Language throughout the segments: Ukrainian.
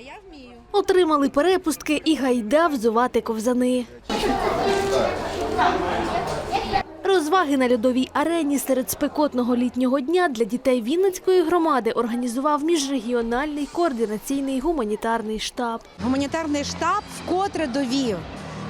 я вмію. Отримали перепустки і гайда взувати ковзани. Розваги на льодовій арені серед спекотного літнього дня для дітей Вінницької громади організував міжрегіональний координаційний гуманітарний штаб. Гуманітарний штаб вкотре довів,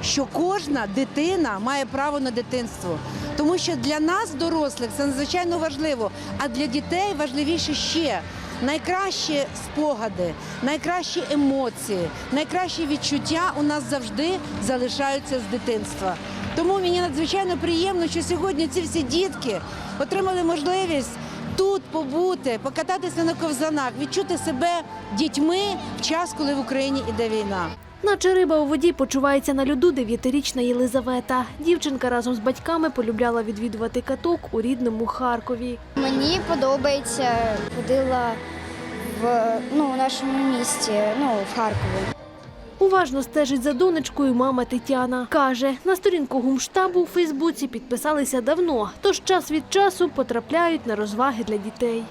що кожна дитина має право на дитинство. Тому що для нас, дорослих, це надзвичайно важливо, а для дітей важливіше ще. Найкращі спогади, найкращі емоції, найкращі відчуття у нас завжди залишаються з дитинства. Тому мені надзвичайно приємно, що сьогодні ці всі дітки отримали можливість тут побути, покататися на ковзанах, відчути себе дітьми в час, коли в Україні іде війна. Наче риба у воді почувається на льоду дев'ятирічна Єлизавета. Дівчинка разом з батьками полюбляла відвідувати каток у рідному Харкові. Мені подобається, ходила в ну, у нашому місті, ну, в Харкові. Уважно стежить за донечкою мама Тетяна. Каже, на сторінку гумштабу у Фейсбуці підписалися давно, тож час від часу потрапляють на розваги для дітей.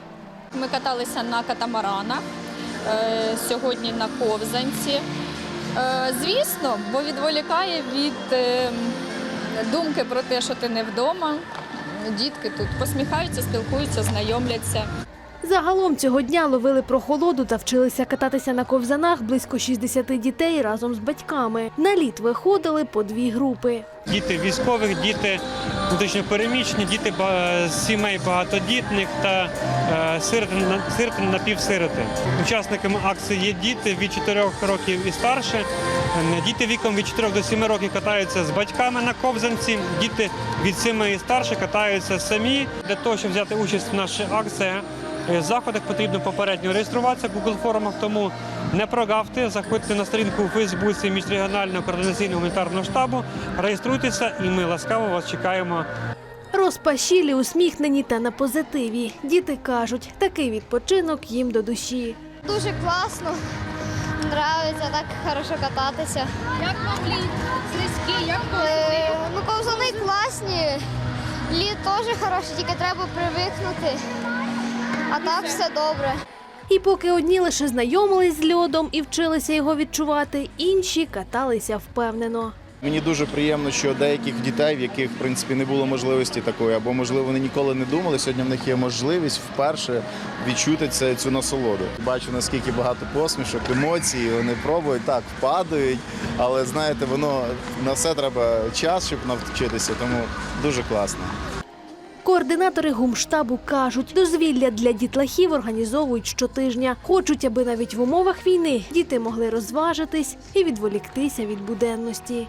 Ми каталися на катамаранах, е, сьогодні на ковзанці. Е, Звісно, бо відволікає від е, думки про те, що ти не вдома. Дітки тут посміхаються, спілкуються, знайомляться. Загалом цього дня ловили прохолоду та вчилися кататися на ковзанах близько 60 дітей разом з батьками. На лід виходили по дві групи. Діти військових, діти внутрішньопереміщені, діти з сімей багатодітних та е, сироти, сироти напівсироти. Учасниками акції є діти від 4 років і старше. Е, Діти віком від 4 до 7 років катаються з батьками на ковзанці. Діти від 7 і старше катаються самі. Для того, щоб взяти участь в нашій акції, заходах потрібно попередньо реєструватися в Google формах, тому не прогавте, заходьте на сторінку у Фейсбуці міжрегіонального координаційного гуманітарного штабу, реєструйтеся, і ми ласкаво вас чекаємо. Розпашілі, усміхнені та на позитиві. Діти кажуть, такий відпочинок їм до душі. Дуже класно, подобається так хорошо кататися. Як вам лід? Слизький, як вам? Е, ну, ковзани класні, лід теж хороший, тільки треба привикнути. А так все добре. І поки одні лише знайомились з льодом і вчилися його відчувати, інші каталися впевнено. Мені дуже приємно, що деяких дітей, в яких в принципі не було можливості такої, або можливо вони ніколи не думали. Сьогодні в них є можливість вперше відчути це цю насолоду. Бачу наскільки багато посмішок, емоцій. Вони пробують так, впадають, але знаєте, воно на все треба час, щоб навчитися. Тому дуже класно. Координатори гумштабу кажуть, дозвілля для дітлахів організовують щотижня. Хочуть, аби навіть в умовах війни діти могли розважитись і відволіктися від буденності.